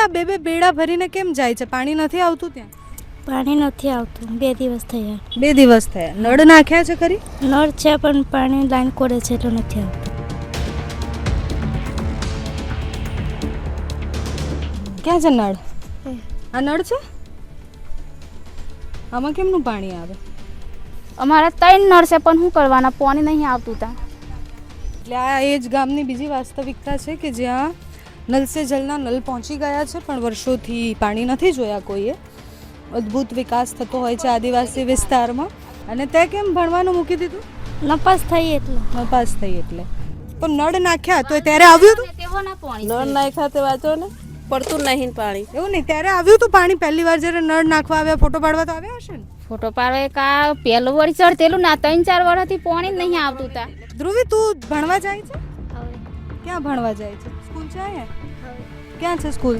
આ બે બે બેડા ભરીને કેમ જાય છે? પાણી નથી આવતું ત્યાં? પાણી નથી આવતું. બે દિવસ થયા. બે દિવસ થયા. નળ નાખ્યા છે ખરી? નળ છે પણ પાણી લાઈન કોડે છે એટલે નથી આવતું. ક્યાં છે નળ? આ નળ છે? આમાં કેમનું પાણી આવે? અમારા ત્રણ નળ છે પણ શું કરવાના? પાણી નહીં આવતું ત્યાં. એટલે આ એ જ ગામની બીજી વાસ્તવિકતા છે કે જ્યાં નલ સે જલના નલ પહોંચી ગયા છે પણ વર્ષોથી પાણી નથી જોયા કોઈએ. અદ્ભુત વિકાસ થતો હોય છે આદિવાસી વિસ્તારમાં. અને તે કેમ ભણવાનું મૂકી દીધું? નપાસ થઈ એટલે. નપાસ થઈ એટલે. પણ નળ નાખ્યા તો ત્યારે આવ્યું હતું? તેવો ના પાણી નળ નાખ્યા તે વાંચો ને પડતું નહીં પાણી. એવું નહીં ત્યારે આવ્યું હતું પાણી? પહેલી વાર જ્યારે નળ નાખવા આવ્યા ફોટો પાડવા તો આવ્યા હશે ને? ફોટો પાડવા કા પહેલું વળી ચડતેલું ના ત્રણ ચાર વર્ષથી પાણી નહીં આવતું તા. ધ્રુવી તું ભણવા જાય છે? ક્યાં ભણવા જાય છે? સ્કૂલ છે અહીંયા? ક્યાં છે સ્કૂલ?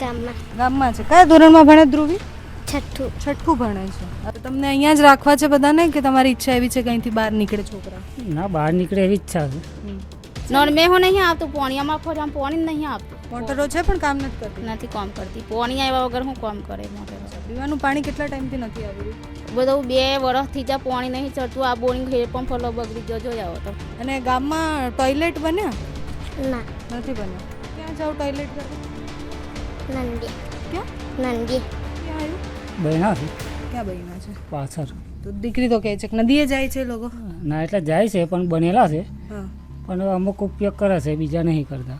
ગામમાં. ગામમાં છે. કયા ધોરણમાં ભણે ધ્રુવી? છઠ્ઠું. છઠ્ઠું ભણે છે. હવે તમને અહીંયા જ રાખવા છે બધાને કે તમારી ઈચ્છા એવી છે કે અહીંથી બહાર નીકળે છોકરા? ના બહાર નીકળે એવી ઈચ્છા છે. નળ મેં હો નહીં આવતું પોણિયામાં અમારા આમ પોણી નહીં આવતું. મોટરો છે પણ કામ નથી કરતી? નથી કામ કરતી. પોણી આવ્યા વગર હું કામ કરે મોટરો? પીવાનું પાણી કેટલા ટાઈમથી નથી આવ્યું બધું બે વર્ષથી જ્યાં પાણી નહીં ચડતું આ બોરિંગ હેર પંપ ફલો બગડી ગયો જોઈ હો તો. અને ગામમાં ટોયલેટ બન્યા? ના. નથી બન્યા? ક્યાં टॉयलेट ટોયલેટ नंदी क्या ક્યાં? क्या ક્યાં बहना બહેના क्या बहना બન્યા છે? પાછળ. તો દીકરી તો કહે છે કે નદીએ જાય છે લોકો. ના એટલે જાય છે પણ બનેલા છે. પણ અમુક ઉપયોગ કરે છે બીજા નહીં કરતા.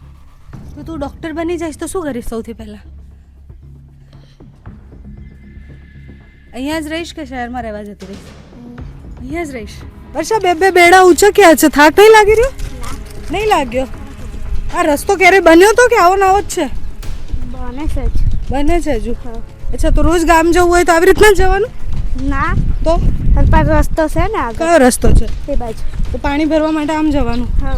તો તું ડૉક્ટર બની જઈશ તો શું કરીશ સૌથી પહેલાં? અહીંયા જ રહીશ કે શહેરમાં રહેવા જતી રહીશ? અહીંયા. જ રહીશ? વર્ષા બે બે બેડા ઉચક્યા છે? થાક નહીં લાગી રહ્યો? નહીં લાગ્યો? આ રસ્તો ક્યારે બન્યો તો કે આવો નાવો જ છે? બને છે જ. બને છે હજુ અચ્છા તો રોજ ગામ જવું હોય તો આવી રીતના જ જવાનું? ના. તો? પાછો રસ્તો છે ને કયો રસ્તો છે? એ બાજુ. તો પાણી ભરવા માટે આમ જવાનું? હા.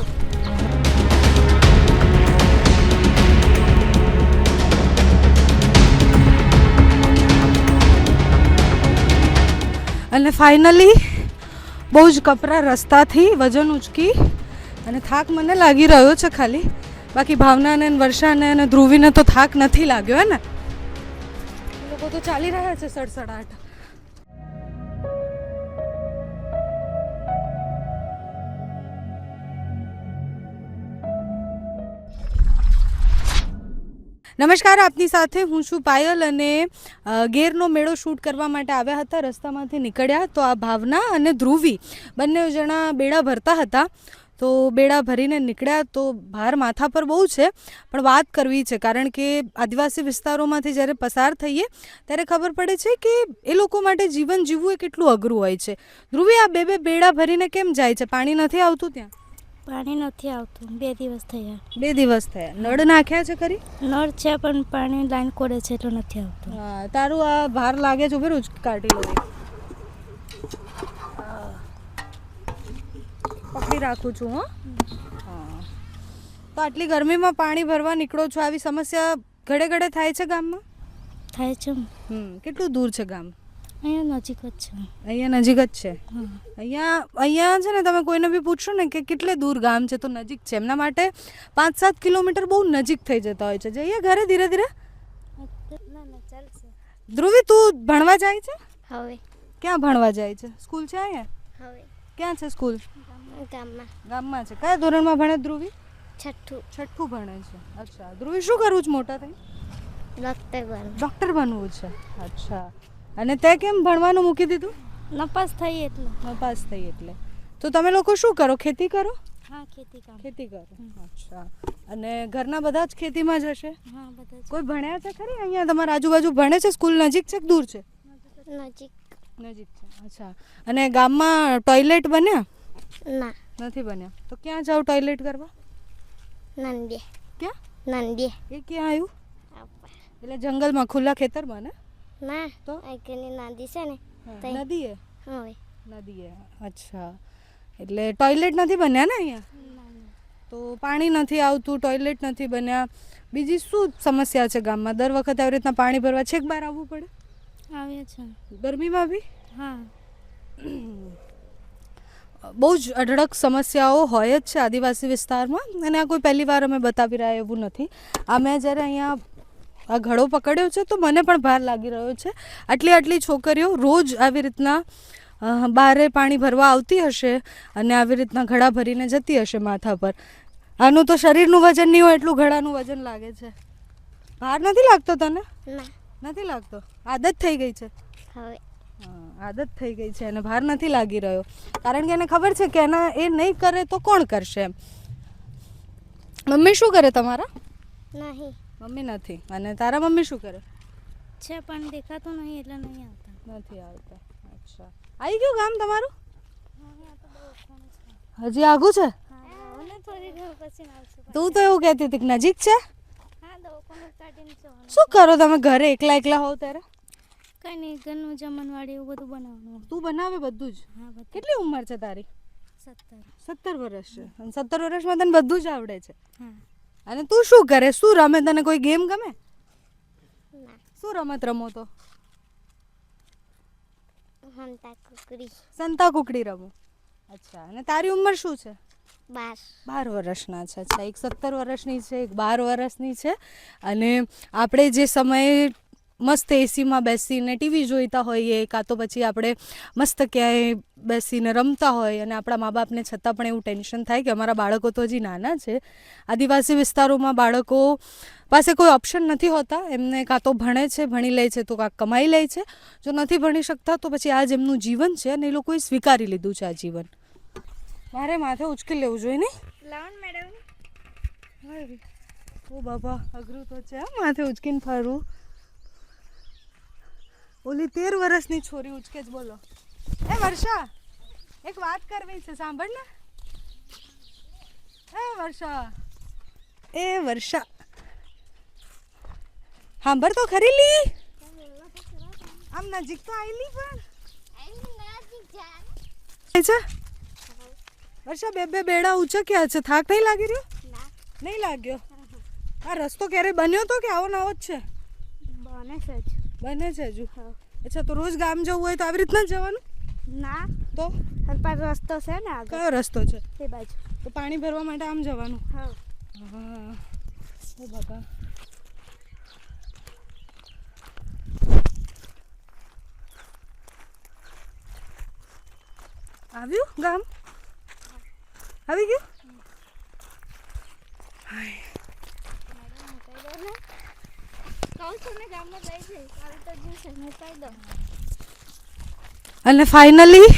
અને ફાઇનલી બહુ જ કપરા રસ્તાથી વજન ઉચકી અને થાક મને લાગી રહ્યો છે ખાલી. બાકી ભાવનાને વર્ષાને અને ધ્રુવીને તો થાક નથી લાગ્યો, હે ને? લોકો તો ચાલી રહ્યા છે સડસડાટ. નમસ્કાર, આપની સાથે હું છું પાયલ અને ગેરનો મેળો શૂટ કરવા માટે આવ્યા હતા, રસ્તામાંથી નીકળ્યા તો આ ભાવના અને ધ્રુવી બંને જણા બેડા ભરતા હતા. તો બેડા ભરીને નીકળ્યા તો ભાર માથા પર બહુ છે પણ વાત કરવી છે. કારણ કે આદિવાસી વિસ્તારોમાંથી જ્યારે પસાર થઈએ ત્યારે ખબર પડે છે કે એ લોકો માટે જીવન જીવવું એ કેટલું અઘરું હોય છે. ધ્રુવી આ બે બે બેડા ભરીને કેમ જાય છે? પાણી નથી આવતું ત્યાં? પાણી નથી આવતું. બે દિવસ થયા. બે દિવસ થયા. નળ નાખ્યા છે ખરી? નળ છે પણ પાણી લાઈન કોડે છે એટલું નથી આવતું. હા તારું આ ભાર લાગે છે ઉભેરું જ કાઢી લો પકડી રાખું છું હો. હા. તો આટલી ગરમીમાં પાણી ભરવા નીકળો છો આવી સમસ્યા ઘડે ઘડે થાય છે ગામમાં? થાય છે હમ કેટલું દૂર છે ગામ? અહીંયા નજીક જ છે. અહીંયા નજીક જ છે? અહીંયા અહીંયા છે ને તમે કોઈને બી પૂછશો ને કે કેટલે દૂર ગામ છે તો નજીક છે. એમના માટે પાંચ સાત કિલોમીટર બહુ નજીક થઈ જતા હોય છે. જઈએ ઘરે ધીરે ધીરે. ના ના ધ્રુવી તું ભણવા જાય છે? હવે. ક્યાં ભણવા જાય છે? સ્કૂલ છે અહીંયા? હવે. ક્યાં છે સ્કૂલ? ગામમાં. ગામમાં છે. કયા ધોરણમાં ભણે ધ્રુવી? છઠ્ઠું. છઠ્ઠું ભણે છે. અચ્છા. ધ્રુવી શું કરવું છે મોટા થઈ ડૉક્ટર બનવું. ડોક્ટર બનવું છે. અચ્છા. અને તે કેમ ભણવાનું મૂકી દીધું? નપાસ થઈ એટલે. નપાસ થઈ એટલે. તો તમે લોકો શું કરો? ખેતી કરો? હા ખેતી કામ ખેતી કરો. અચ્છા. અને ઘરના બધા જ ખેતીમાં જ હશે? હા બધા કોઈ ભણ્યા છે ખરી? અહીંયા તમારા આજુબાજુ ભણે છે? સ્કૂલ નજીક છે કે દૂર છે? નજીક. નજીક છે. અચ્છા. અને ગામમાં ટોયલેટ બન્યા? ના. નથી બન્યા. તો ક્યાં જાવ ટોયલેટ કરવા? નંદી. ક્યાં? નંદી. એ ક્યાં આવ્યું? એટલે જંગલમાં ખુલ્લા ખેતરમાં ને? ના તો? આગળની નદી છે ને તઈ. નદીએ? નદી નદીએ અચ્છા. એટલે ટોયલેટ નથી બન્યા ને અહીંયા? તો પાણી નથી આવતું ટોયલેટ નથી બન્યા. બીજી શું સમસ્યા છે ગામમાં? દર વખતે આવી રીતના પાણી ભરવા છેક બહાર આવવું પડે? આવે છે. ગરમીમાં બી? હા. બહુ જ અઢળક સમસ્યાઓ હોય જ છે આદિવાસી વિસ્તારમાં અને આ કોઈ પહેલી વાર અમે બતાવી રહ્યા એવું નથી. આ મેં જ્યારે અહીંયા આ ઘડો પકડ્યો છે તો મને પણ ભાર લાગી રહ્યો છે. આટલી આટલી છોકરીઓ રોજ આવી રીતના બારે પાણી ભરવા આવતી હશે અને આવી રીતના ઘડા ભરીને જતી હશે માથા પર. આનું તો શરીરનું વજન નહીં હોય એટલું ઘડાનું વજન લાગે છે. ભાર નથી લાગતો તને? નથી લાગતો? આદત થઈ ગઈ છે? હવે આદત થઈ ગઈ છે અને ભાર નથી લાગી રહ્યો. કારણ કે એને ખબર છે કે એના એ નહીં કરે તો કોણ કરશે? એમ મમ્મી શું કરે તમારા? નહીં. મમ્મી નથી. અને તારા મમ્મી શું કરે? છે પણ દેખાતું નહીં એટલે નહીં આવતા. નથી આવતા. અચ્છા. આવી ગયું ગામ તમારું? હજી આગું છે? તું તો એવું કહેતી હતી નજીક છે? શું કરો તમે? ઘરે એકલા એકલા હોવ ત્યારે? કઈ નહીં ઘરનું જમણવાળી એવું બધું બનાવવાનું તું બનાવે બધું જ? હા કેટલી ઉંમર છે તારી? સત્તર. સત્તર વર્ષ છે. અને સત્તર વર્ષમાં તને બધું જ આવડે છે. હા. અને તું શું કરે? શું રમે? તને કોઈ ગેમ ગમે? શું રમત રમો તો? સંતા કુકડી રમો. અચ્છા. અને તારી ઉંમર શું છે? બાર. બાર વર્ષના છે. અચ્છા. એક સત્તર વર્ષની છે એક બાર વર્ષની છે. અને આપણે જે સમયે મસ્ત એસીમાં બેસીને ટીવી જોઈતા હોઈએ કાં તો પછી આપણે મસ્ત ક્યાંય બેસીને રમતા હોય અને આપણા મા બાપને છતાં પણ એવું ટેન્શન થાય કે અમારા બાળકો તો હજી નાના છે. આદિવાસી વિસ્તારોમાં બાળકો પાસે કોઈ ઓપ્શન નથી હોતા. એમને કાં તો ભણે છે ભણી લે છે તો કાંક કમાઈ લે છે. જો નથી ભણી શકતા તો પછી આ જ એમનું જીવન છે અને એ લોકોએ સ્વીકારી લીધું છે આ જીવન. મારે માથે ઉચકી લેવું જોઈએ નહીં? લાવણ મેડમ. ઓ બાબા અઘરું તો છે માથે ઉચકીને ફરવું ઓલી તેર વર્ષની છોરી ઉચકે જ બોલો. એ વર્ષા એક વાત કરવી છે સાંભળ ને. એ વર્ષા. એ વર્ષા. સાંભળ તો ખરી લી. આમ નજીક તો આવેલી પણ. છે? વર્ષા બે બે બેડા ઉચક્યા છે. થાક નહીં લાગી રહ્યો? નહીં લાગ્યો? આ રસ્તો ક્યારે બન્યો તો કે આવો નવો જ છે? બને છે બને છે હજુ. અચ્છા તો રોજ ગામ જવું હોય તો આવી રીતના જ જવાનું? ના. તો? પર રસ્તો છે ને કયો રસ્તો છે? તે બાજુ. તો પાણી ભરવા માટે આમ જવાનું? હા. હા. ઓ આવ્યું ગામ? આવી ગયું? કહું અને ફાઇનલી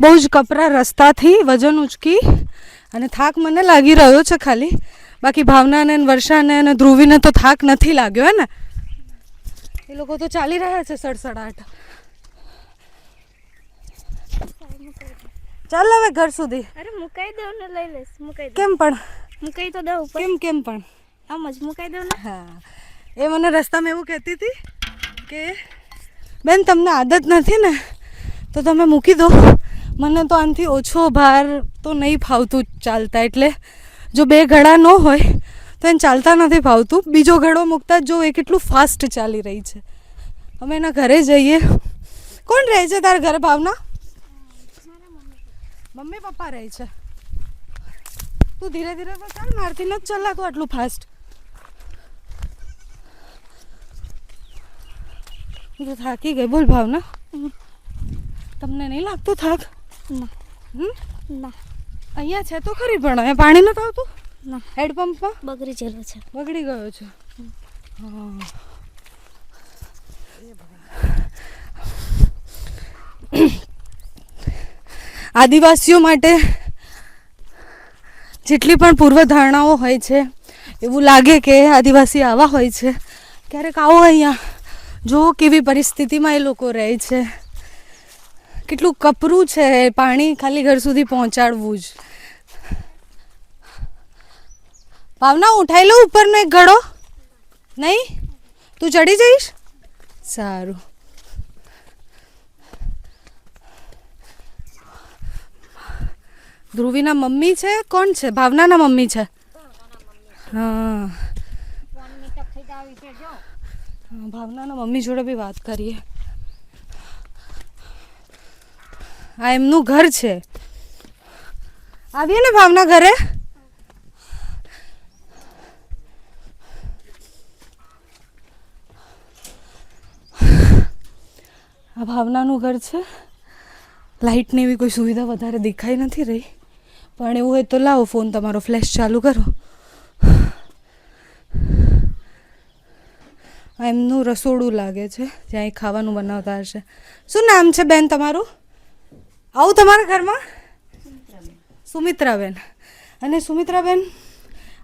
બહુ જ કપરા રસ્તાથી વજન ઉચકી અને થાક મને લાગી રહ્યો છે ખાલી. બાકી ભાવનાને ને વર્ષાને અને ધ્રુવીને તો થાક નથી લાગ્યો હે ને? એ લોકો તો ચાલી રહ્યા છે સડસડાટ. ચાલ હવે ઘર સુધી. અરે મુકાઈ દેવ ને લઈ લઈશ મુકાઈ કેમ પણ? મુકાઈ તો દઉં કેમ કેમ પણ? આમ જ મુકાઈ દઉં ને? હા. એ મને રસ્તામાં એવું કહેતી હતી કે, બેન, તમને આદત નથી ને? તો તમે મૂકી દો. મને તો આનાથી ઓછો ભાર તો નહીં ફાવતું ચાલતા. એટલે જો બે ઘડા ન હોય, તો એને ચાલતા નથી ફાવતું. બીજો ઘડો મૂકતા જ એ કેટલું ફાસ્ટ ચાલી રહી છે. અમે એના ઘરે જઈએ. કોણ રહે છે તારા ઘરે ભાવના? મમ્મી પપ્પા રહે છે. તું ધીરે ધીરે ચાલ, મારથી નથી ચલાતું આટલું ફાસ્ટ હું તો થાકી ગઈ. બોલ ભાવના. તમને નહીં લાગતું થાક? ના. અહીંયા છે તો ખરી પણ અહીંયા પાણી નથી આવતું? ના. હેડપંપમાં બગડી ગયેલો છે. બગડી ગયો છે. આદિવાસીઓ માટે જેટલી પણ પૂર્વધારણાઓ હોય છે એવું લાગે કે આદિવાસી આવા હોય છે. ક્યારેક આવો અહીંયા. જો કેવી પરિસ્થિતિમાં એ લોકો રહે છે. કેટલું કપરું છે પાણી ખાલી ઘર સુધી પહોંચાડવું જ. ભાવના ઉઠાઈ લો ઉપરનો એક ઘડો. નહીં? તું ચડી જઈશ? સારું. ધ્રુવીના મમ્મી છે? કોણ છે? ભાવનાના મમ્મી છે? હા, ભાવનાના મમ્મી જોડે બી વાત કરીએ. આ એમનું ઘર છે. આવીએ ને ભાવના ઘરે? આ ભાવનાનું ઘર છે. લાઇટની એવી કોઈ સુવિધા વધારે દેખાઈ નથી રહી. પણ એવું હોય તો લાવો ફોન તમારો, ફ્લેશ ચાલુ કરો. એમનું રસોડું લાગે છે જ્યાં એ ખાવાનું બનાવતા હશે. શું નામ છે બેન તમારું? આવું તમારા ઘરમાં? સુમિત્રાબેન. અને સુમિત્રાબેન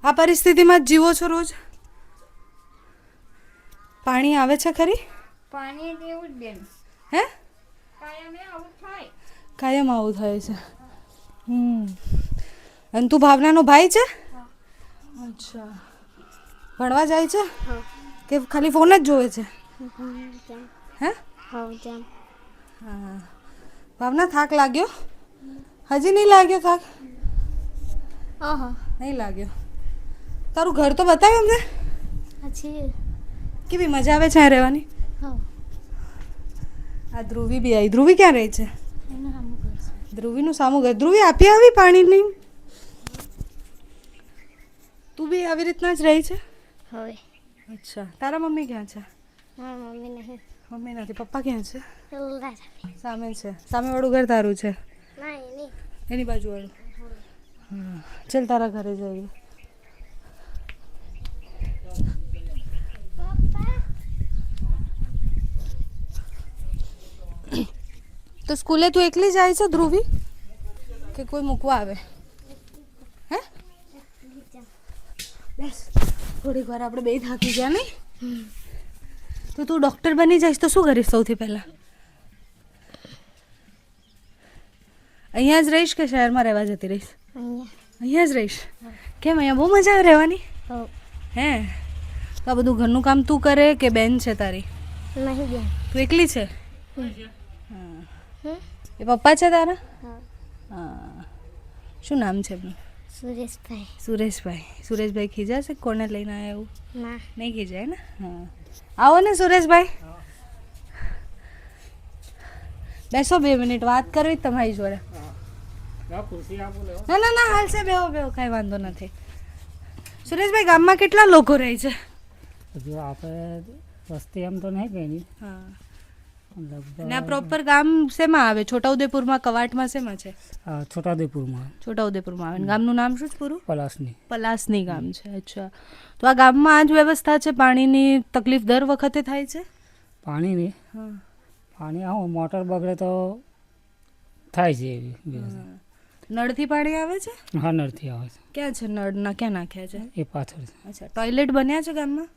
આ પરિસ્થિતિમાં જીવો છો રોજ? પાણી આવે છે ખરી? પાણી એવું જ બેન. હે? કાયમ આવું થાય. કાયમ આવું થાય છે. હમ. અને તું ભાવનાનો ભાઈ છે? અચ્છા. ભણવા જાય છે? કે ખાલી ફોન જ જોવે છે? હે? હા ભાવના થાક લાગ્યો? હજી નહીં લાગ્યો થાક? નહીં લાગ્યો. તારું ઘર તો બતાવ્યું અમને? કેવી મજા આવે છે રહેવાની? હા. આ ધ્રુવી બી આવી. ધ્રુવી ક્યાં રહે છે. ધ્રુવીનું સામું ઘર. ધ્રુવી આપી આવી પાણીની? તું બી આવી રીતના જ રહી છે? હવે. અચ્છા. તારા મમ્મી ક્યાં છે? મમ્મી નહીં. મમ્મી નથી. પપ્પા ક્યાં છે? સામે છે. સામેવાળું ઘર તારું છે? એની બાજુ હા. ચાલ તારા ઘરે જઈએ. તો સ્કૂલે તું એકલી જાય છે ધ્રુવી? કે કોઈ મૂકવા આવે? હે? બેસ. થોડીક વાર આપણે બે થાકી ગયા નહીં તો તું ડૉક્ટર બની જઈશ તો શું કરીશ સૌથી પહેલાં? અહીંયા જ રહીશ કે શહેરમાં રહેવા જતી રહીશ? અહીંયા અહીંયા જ રહીશ? કેમ અહીંયા બહુ મજા આવે રહેવાની? હો. તો આ બધું ઘરનું કામ તું કરે કે બેન છે તારી? નહીં બેન. તું એકલી છે? હા. એ પપ્પા છે તારા? હા. શું નામ છે એમનું? સુરેશભાઈ સુરેશભાઈ સુરેશભાઈ ખીજાશે કોને લઈને આવ્યા એવું? ના. નહીં ખીજાય ને? હા. આવો ને સુરેશભાઈ બેસો બે મિનિટ વાત કરવી જ તમારી જોડે. ના ના ના હાલશે બેહો બેહો કાંઈ વાંધો નથી. સુરેશભાઈ ગામમાં કેટલા લોકો રહે છે? આપણે વસ્તી એમ તો નહીં કઈ હા. આ પ્રોપર ગામ શેમાં આવે? છોટાઉદેપુરમાં કવાટમાં શેમાં છે? છોટાઉદેપુરમાં. છોટાઉદેપુરમાં આવે. ગામનું નામ શું છે પૂરું? પલાસની. પલાસની ગામ છે અચ્છા. તો આ ગામમાં આ જ વ્યવસ્થા છે? પાણીની તકલીફ દર વખતે થાય છે? પાણીની? હા. પાણી આવું મોટર બગડે તો થાય છે એવી. નળથી પાણી આવે છે? હા નળથી આવે છે. ક્યાં છે નળના? ક્યાં નાખ્યા છે? એ પાછળ છે. અચ્છા. ટોયલેટ બન્યા છે ગામમાં?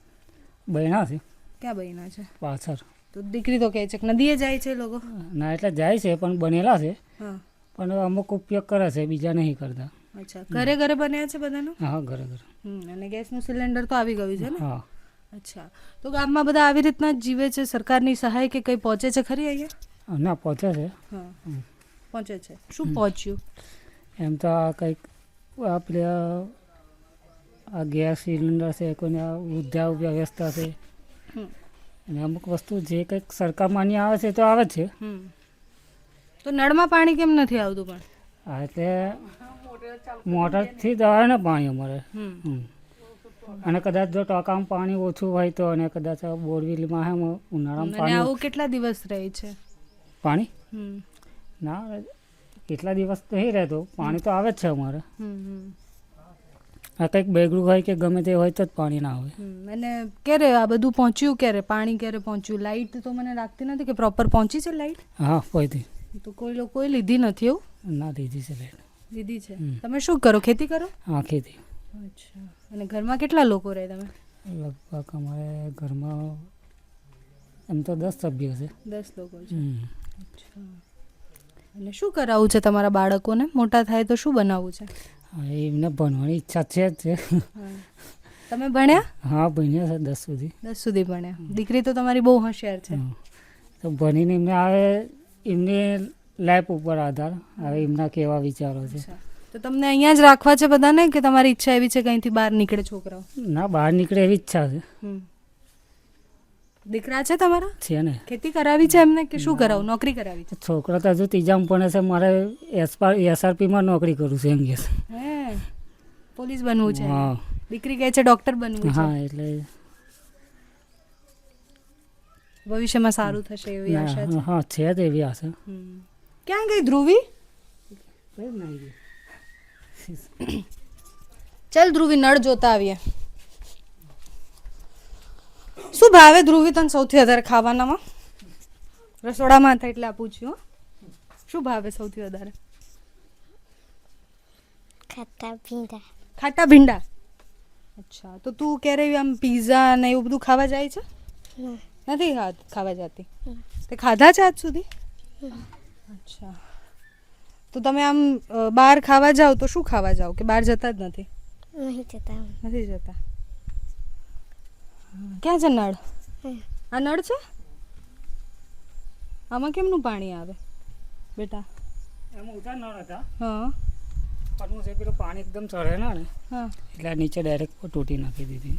બન્યા છે. ક્યાં બન્યા છે? પાછળ તો દીકરી તો કહે છે કે નદીએ જાય છે લોકો. ના એટલે જાય છે પણ બનેલા છે. હા. પણ અમુક ઉપયોગ કરે છે બીજા નહીં કરતા. અચ્છા. ઘરે ઘરે બન્યા છે બધાનું? હા ઘરે ઘરે. અને ગેસનું સિલિન્ડર તો આવી ગયું છે ને? હા. અચ્છા. તો ગામમાં બધા આવી રીતના જીવે છે? સરકારની સહાય કે કંઈ પહોંચે છે ખરી અહીંયા? ના પહોંચે છે. હા. પહોંચે છે. શું પહોંચ્યું? એમ તો આ કંઈક આપણે આ ગેસ સિલિન્ડર છે કોઈને વૃદ્ધા વ્યવસ્થા છે. અને અમુક વસ્તુ જે કંઈક સરકાર માન્ય આવે છે તો આવે છે. તો નળમાં પાણી કેમ નથી આવતું પણ? હા એટલે મોટરથી જ આવે ને પાણી અમારે. અને કદાચ જો ટોકામાં પાણી ઓછું હોય તો અને કદાચ બોરવેલમાં હે ઉનાળામાં પાણી આવું કેટલા દિવસ રહે છે? પાણી? ના કેટલા દિવસ તો નહીં રહેતો. પાણી તો આવે જ છે અમારે. આ કંઈક બેગડું હોય કે ગમે તે હોય તો જ પાણી ના આવે. અને ક્યારે આ બધું પહોંચ્યું? ક્યારે? પાણી ક્યારે પહોંચ્યું? લાઇટ તો મને લાગતી નથી કે પ્રોપર પહોંચી છે લાઇટ હા પહોંચી તો કોઈ લોકોએ લીધી નથી એવું? ના દીધી છે લાઇટ લીધી છે? તમે શું કરો? ખેતી કરો? હા ખેતી. અચ્છા. અને ઘરમાં કેટલા લોકો રહે તમે? લગભગ અમારે ઘરમાં એમ તો દસ સભ્યો છે. દસ લોકો છે? અચ્છા. અને શું કરાવવું છે તમારા બાળકોને? મોટા થાય તો શું બનાવવું છે? એમને ભણવાની ઈચ્છા છે જ. છે તમે ભણ્યા? હા ભણ્યા છે દસ સુધી. દસ સુધી ભણ્યા. દીકરી તો તમારી બહુ હોશિયાર છે. તો ભણીને એમને આવે એમને લાઈફ ઉપર આધાર. હવે એમના કેવા વિચારો છે. તો તમને અહીંયા જ રાખવા છે બધાને કે તમારી ઈચ્છા એવી છે કે અહીંથી બહાર નીકળે છોકરાઓ? ના બહાર નીકળે એવી ઈચ્છા છે. દીકરા છે તમારા? છે ને. ખેતી કરાવી છે એમને કે શું કરાવું? નોકરી કરાવી છે? છોકરો તો હજુ ત્રીજામાં ભણે છે. મારે એસઆરપીમાં નોકરી કરું છું એમ કે. હે પોલીસ બનવું છે. હા. દીકરી કહે છે ડોક્ટર બનવું છે. હા એટલે ભવિષ્યમાં સારું થશે એવી આશા છે? હા છે જ એવી આશા. ક્યાં ગઈ ધ્રુવી? ચાલ ધ્રુવી નળ જોતા આવીએ. શું ભાવે ધ્રુવી તને સૌથી વધારે ખાવાનામાં? રસોડામાં હતા એટલે આ પૂછ્યું. શું ભાવે સૌથી વધારે? ખાટા ભીંડા. ખાટા ભીંડા? અચ્છા તો તું ક્યારેય આમ પીઝા ને એવું બધું ખાવા જાય છે? નથી ખાત ખાવા જતી? તે ખાધા છે આજ સુધી? અચ્છા. તો તમે આમ બહાર ખાવા જાઓ તો શું ખાવા જાઓ કે બહાર જતા જ નથી? જતા. નથી જતા. ક્યાં છે નળ? આ નળ છે? આમાં કેમનું પાણી આવે? બેટા. એમાં ઉતાર નળ હતા. હા. પણ છે પેલું પાણી એકદમ ચડે ના ને હા. એટલે નીચે ડાયરેક્ટ તૂટી નાખી દીધી.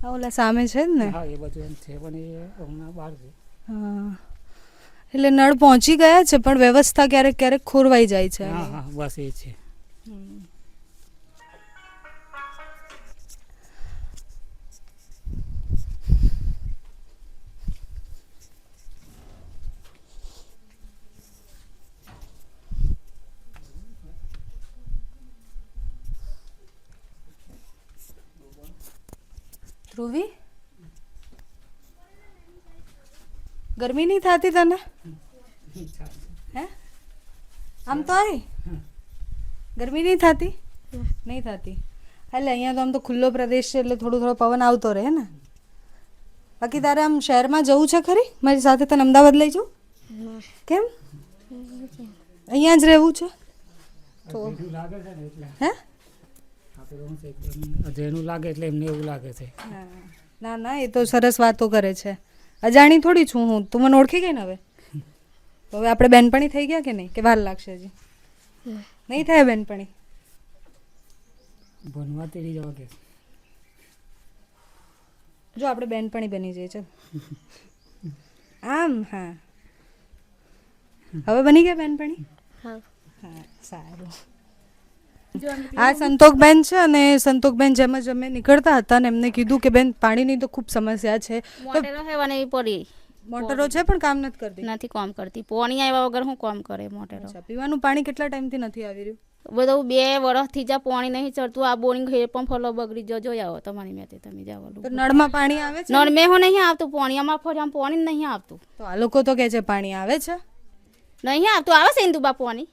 હા. ઓલા સામે છે જ ને? હા એ બધું એમ છે પણ એ હમણાં બહાર છે. હા. એટલે નળ પહોંચી ગયા છે પણ વ્યવસ્થા ક્યારેક ક્યારેક ખોરવાઈ જાય છે. હા હા બસ એ છે. ધ્રુવી? ગરમી નહીં થતી તને? હે? આમ તો આવી ગરમી નહીં થતી? નહીં થતી. એટલે અહીંયા તો આમ તો ખુલ્લો પ્રદેશ છે એટલે થોડો થોડો પવન આવતો રહે ને? બાકી તારે આમ શહેરમાં જવું છે ખરી? મારી સાથે તને અમદાવાદ લઈ જાઉં? કેમ? અહીંયા જ રહેવું છે? તો લાગે છે ને એટલે હે આ પેલું શું છે એકદમ અજયનું લાગે એટલે એમને એવું લાગે છે. ના ના એ તો સરસ વાતો કરે છે. અજાણી થોડી છું હું. તું મને ઓળખી ગઈ ને હવે? તો હવે આપણે બેનપણી થઈ ગયા કે નહીં? કે વાર લાગશે હજી? નહીં થાય બેનપણી? ભણવા તેડી જવા કે જો આપણે બેનપણી બની જઈએ ચાલ. આમ હા. હવે બની ગયા બેનપણી? હા. હા સારું. આ સંતોકબેન છે અને સંતોકબેન જેમ જ અમે નીકળતા હતા ને એમને કીધું કે બેન પાણીની તો ખૂબ સમસ્યા છે. મોટેરો હેવાની પડી. મોટરો છે પણ કામ નથી કરતી? નથી કામ કરતી. પોણી આવ્યા વગર હું કામ કરે મોટરો. પીવાનું પાણી કેટલા ટાઈમથી નથી આવી રહ્યું? બધું બે વર્ષથી જા પાણી નહીં ચડતું આ બોરિંગ હે પણ ફલો બગડી જો જોઈ આવો તમારી મેં તમે જાઓ નળમાં પાણી આવે છે? નળ મેં હું નહીં આવતું પાણી અમારા ફળિયામાં પાણી નહીં આવતું. તો આ લોકો તો કહે છે પાણી આવે છે? નહીં આવતું આવે છે ઇન્દુબા પાણી?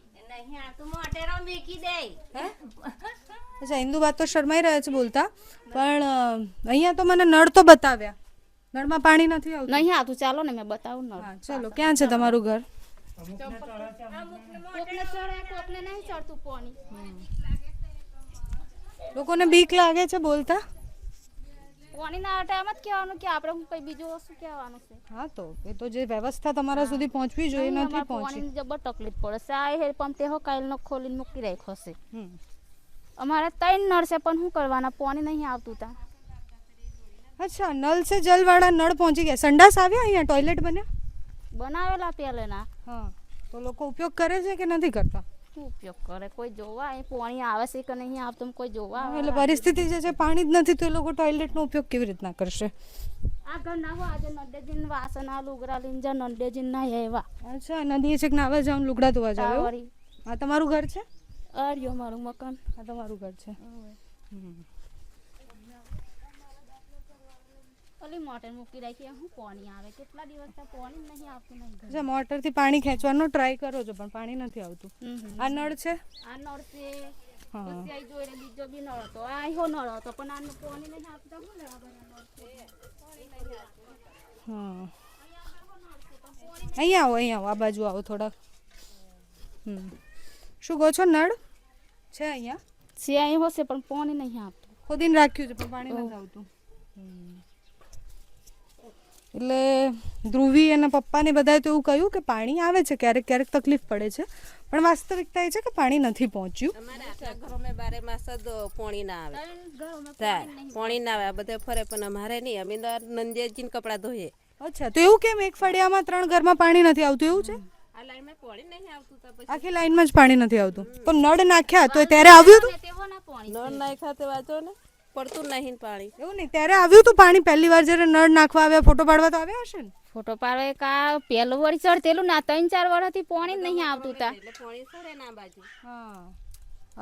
અચ્છા હિન્દુ વાત તો શરમાઈ રહ્યા છે બોલતા. પણ અહીંયા તો મને નળ તો બતાવ્યા. નળમાં પાણી નથી આવતું. નહીં આવતું ચાલો ને મેં બતાવું નળ. હા ચલો ક્યાં છે તમારું ઘર? લોકોને બીક લાગે છે બોલતા? પાણી ના ટાઈમ જ કહેવાનું કે આપણે હું કઈ બીજું શું કહેવાનું છે. હા તો એ તો જે વ્યવસ્થા તમારા સુધી પહોંચવી જોઈએ નથી પહોંચી. જબર તકલીફ પડે છે. આ હેર પંપ તેહો કાલનો ખોલીને મૂકી રાખ્યો છે. અમારે ત્રણ નળ છે પણ શું કરવાના? પાણી નહીં આવતું તા. અચ્છા નલ સે જલવાળા નળ પહોંચી ગયા. સંડાસ આવ્યા અહીંયા? ટોયલેટ બન્યા? બનાવેલા પહેલેના હા તો લોકો ઉપયોગ કરે છે કે નથી કરતા? શું ઉપયોગ કરે? કોઈ જોવા અહીં પાણી આવે છે કે નહીં આવતું કોઈ જોવા આવે? એટલે પરિસ્થિતિ જે છે પાણી જ નથી તો એ લોકો ટોયલેટનો ઉપયોગ કેવી રીતના કરશે? આ ઘર ના હોય આજે નડેજીન વાસણ આ લુગડા લઈને જા નડેજીન ના એવા અચ્છા નદી છે કે નાવા જાઉં લુગડા ધોવા જાવ આ તમારું ઘર છે? અર્યો મારું મકાન. આ તમારું ઘર છે. ઓલી મોટર મૂકી રાખી શું પાણી આવે કેટલા દિવસ પાણી જ નહીં આવતું નહીં ઘરે. અચ્છા મોટરથી પાણી ખેંચવાનો ટ્રાય કરો છો પણ પાણી નથી આવતું હમ હમ. આ નળ છે? આ નળ છે। હા પછી આઈ જોઈને બીજો બી નળ હતો આ આયો નળ હતો પણ આનું પાણી નહીં આવતું તો શું લેવા બધા નળ છે? હા અહીંયા આવો અહીંયા આવો આ બાજુ આવો થોડા હમ શું કહો છો નળ? છે અહીંયા? છે અહીં હશે પણ પાણી નહીં આવતું ખોદીને રાખ્યું છે પણ પાણી નથી આવતું. હમ. એટલે ધ્રુવી અને પપ્પાને બધાએ તો એવું કહ્યું કે પાણી આવે છે ક્યારેક ક્યારેક તકલીફ પડે છે. પણ વાસ્તવિકતા એ છે કે પાણી નથી પહોંચ્યું. ઘરોમાં બારે માસ જ પોણી ના આવે. પોણી ના આવે. આ બધે ફરે પણ અમારે નહીં. અમે તો નંદેજીને કપડાં ધોઈએ. અચ્છા તો એવું કેમ? એક ફળિયામાં ત્રણ ઘરમાં પાણી નથી આવતું એવું છે? આખી લાઈનમાં જ પાણી નથી આવતું. પણ નળ નાખ્યા તો ત્યારે આવ્યું હતું? નળ નાખ્યા તે વાંચો ને. પડતું નહીં ને પાણી. એવું નહીં ત્યારે આવ્યું હતું પાણી પહેલી વાર જ્યારે નળ નાખવા આવ્યા ફોટો પાડવા તો આવ્યા હશે ને? ફોટો પાડો એક આ પહેલું વળી ચડતેલું ના ત્રણ ચાર વર્ષથી પાણી નહીં આવતું તા. એટલે પાણી સરે ના બાજુ. હા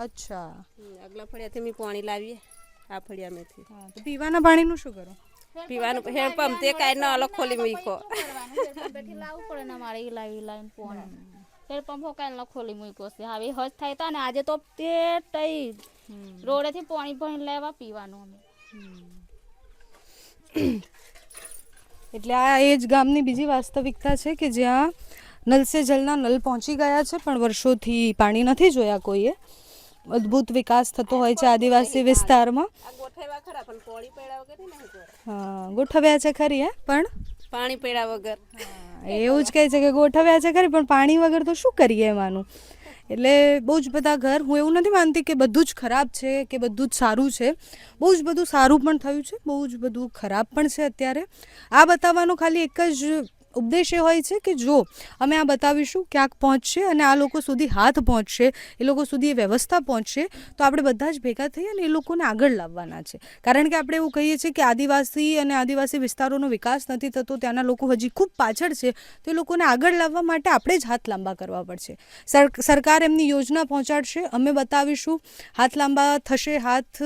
અચ્છા. અગલા આગલા ફળિયાથી મેં પાણી લાવીએ આ ફળિયામાંથી. હા તો પીવાના પાણીનું શું કરો? પીવાનું હેન્ડપંપ તે કાંઈ ન અલગ ખોલી મૂકો. બેઠી લાવવું પડે ને મારે લાવી લાવીને પાણી. ફેર પંપો કાલ ખોલી મૂક્યો છે હવે હજ થાય તા ને આજે તો તે તઈ રોડેથી પાણી ભરી લેવા પીવાનું અમે. એટલે આ એ જ ગામની બીજી વાસ્તવિકતા છે કે જ્યાં નલ સે જલના નલ પહોંચી ગયા છે પણ વર્ષોથી પાણી નથી જોયા કોઈએ. અદ્ભુત વિકાસ થતો હોય છે આદિવાસી વિસ્તારમાં. હા ગોઠવ્યા છે ખરી હે પણ? પાણી પીડા વગર. એવું જ કહે છે કે ગોઠવ્યા છે ખરી, પણ પાણી વગર તો શું કરીએ એમાંનું? એટલે બહુ જ બધા ઘર, હું એવું નથી માનતી કે બધું જ ખરાબ છે કે બધું જ સારું છે. બહુ જ બધું સારું પણ થયું છે, બહુ જ બધું ખરાબ પણ છે અત્યારે. આ બતાવવાનો ખાલી એક જ ઉપદેશ એ હોય છે કે જો અમે આ બતાવીશું ક્યાંક પહોંચશે અને આ લોકો સુધી હાથ પહોંચશે, એ લોકો સુધી એ વ્યવસ્થા પહોંચશે, તો આપણે બધા જ ભેગા થઈ અને એ લોકોને આગળ લાવવાના છે. કારણ કે આપણે એવું કહીએ છીએ કે આદિવાસી અને આદિવાસી વિસ્તારોનો વિકાસ નથી થતો, ત્યાંના લોકો હજી ખૂબ પાછળ છે, તો એ લોકોને આગળ લાવવા માટે આપણે જ હાથ લાંબા કરવા પડશે. સર, સરકાર એમની યોજના પહોંચાડશે, અમે બતાવીશું, હાથ લાંબા થશે, હાથ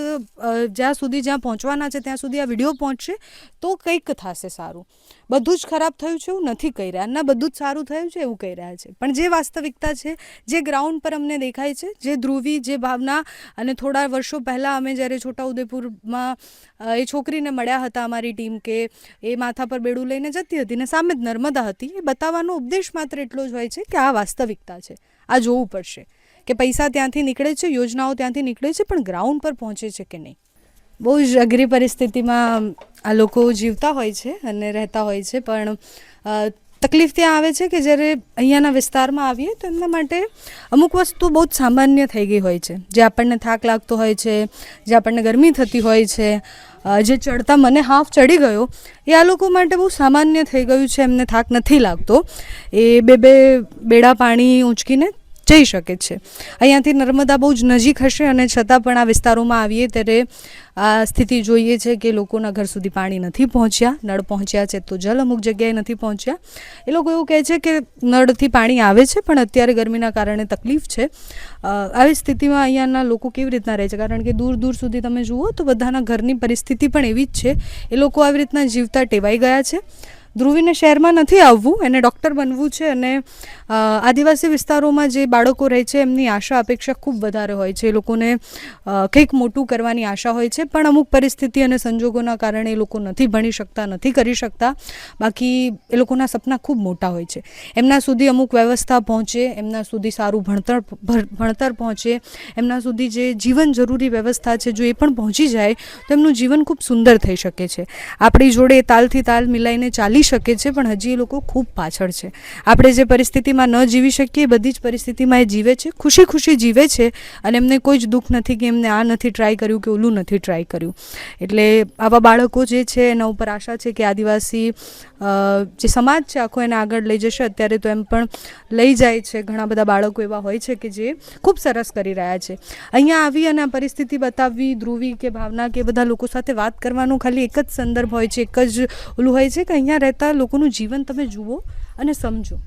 જ્યાં સુધી જ્યાં પહોંચવાના છે, ત્યાં સુધી આ વીડિયો પહોંચશે, તો કંઈક થશે સારું. બધું જ ખરાબ થયું છે એવું નથી કહી રહ્યા. ના, બધું જ સારું થયું છે, એવું કહી રહ્યા છે. પણ જે વાસ્તવિકતા છે, જે ગ્રાઉન્ડ પર અમને દેખાય છે, જે ધ્રુવી, જે ભાવના, અને થોડા વર્ષો પહેલાં અમે જ્યારે છોટાઉદેપુરમાં એ છોકરીને મળ્યા હતા અમારી ટીમ કે એ માથા પર બેડું લઈને જતી હતી ને સામે જ નર્મદા હતી, એ બતાવવાનો ઉપદેશ માત્ર એટલો જ હોય છે કે આ વાસ્તવિકતા છે. આ જોવું પડશે કે પૈસા ત્યાંથી નીકળે છે, યોજનાઓ ત્યાંથી નીકળે છે, પણ ગ્રાઉન્ડ પર પહોંચે છે કે નહીં? બહુ જ અઘરી પરિસ્થિતિમાં આ લોકો જીવતા હોય છે અને રહેતા હોય છે, પણ તકલીફ ત્યાં આવે છે કે જ્યારે અહીંયાના વિસ્તારમાં આવીએ તો એમના માટે અમુક વસ્તુ બહુ જ સામાન્ય થઈ ગઈ હોય છે. જે આપણને થાક લાગતો હોય છે, જે આપણને ગરમી થતી હોય છે જે ચડતા મને હાફ ચડી ગયો, એ આ લોકો માટે બહુ સામાન્ય થઈ ગયું છે, એમને થાક નથી લાગતો. એ બે બે બેડા પાણી ઊંચકીને જઈ શકે છે. અહીંયાથી નર્મદા બહુ જ નજીક હશે અને છતાં પણ આ વિસ્તારોમાં આવીએ ત્યારે આ સ્થિતિ જોઈએ છે કે લોકોના ઘર સુધી પાણી નથી પહોંચ્યા, નળ પહોંચ્યા છે તો જલ અમુક જગ્યાએ નથી પહોંચ્યા. એ લોકો એવું કહે છે કે નળથી પાણી આવે છે પણ અત્યારે ગરમીના કારણે તકલીફ છે. આવી સ્થિતિમાં અહીંયાના લોકો કેવી રીતના રહે છે? કારણ કે દૂર દૂર સુધી તમે જુઓ તો બધાના ઘરની પરિસ્થિતિ પણ એવી જ છે. એ લોકો આવી રીતના જીવતા ટેવાઈ ગયા છે. ધ્રુવીને શહેરમાં નથી આવવું, એને ડૉક્ટર બનવું છે અને આદિવાસી વિસ્તારોમાં જે બાળકો રહે છે, એમની આશા અપેક્ષા ખૂબ વધારે હોય છે. એ લોકોને કંઈક મોટું કરવાની આશા હોય છે, પણ અમુક પરિસ્થિતિ અને સંજોગોના કારણે એ લોકો નથી ભણી શકતા, નથી કરી શકતા. બાકી એ લોકોના સપના ખૂબ મોટા હોય છે. એમના સુધી અમુક વ્યવસ્થા પહોંચે, એમના સુધી સારું ભણતર ભણતર પહોંચે, એમના સુધી જે જીવન જરૂરી વ્યવસ્થા છે, જો એ પણ પહોંચી જાય, તો એમનું જીવન ખૂબ સુંદર થઈ શકે છે. આપણી જોડે તાલથી તાલ મિલાઈને ચાલી શકે છે, પણ હજી એ લોકો ખૂબ પાછળ છે. આપણે જે પરિસ્થિતિમાં ન જીવી શકીએ બધી જ પરિસ્થિતિમાં એ જીવે છે, ખુશી ખુશી જીવે છે, અને એમને કોઈ જ દુઃખ નથી કે એમને આ નથી ટ્રાય કર્યું કે ઓલું નથી ટ્રાય કર્યું. એટલે આવા બાળકો જે છે, એના ઉપર આશા છે કે આદિવાસી જે સમાજ છે, આખો એને આગળ લઈ જશે. અત્યારે તો એમ પણ લઈ જાય છે. ઘણા બધા બાળકો એવા હોય છે કે જે ખૂબ સરસ કરી રહ્યા છે. અહીંયા આવી અને આ પરિસ્થિતિ બતાવવી, ધ્રુવી કે ભાવના કે બધા લોકો સાથે વાત કરવાનું ખાલી એક જ સંદર્ભ હોય છે, એક જ ઓલું હોય છે કે અહીંયા રહેતા લોકોનું જીવન તમે જુઓ અને સમજો.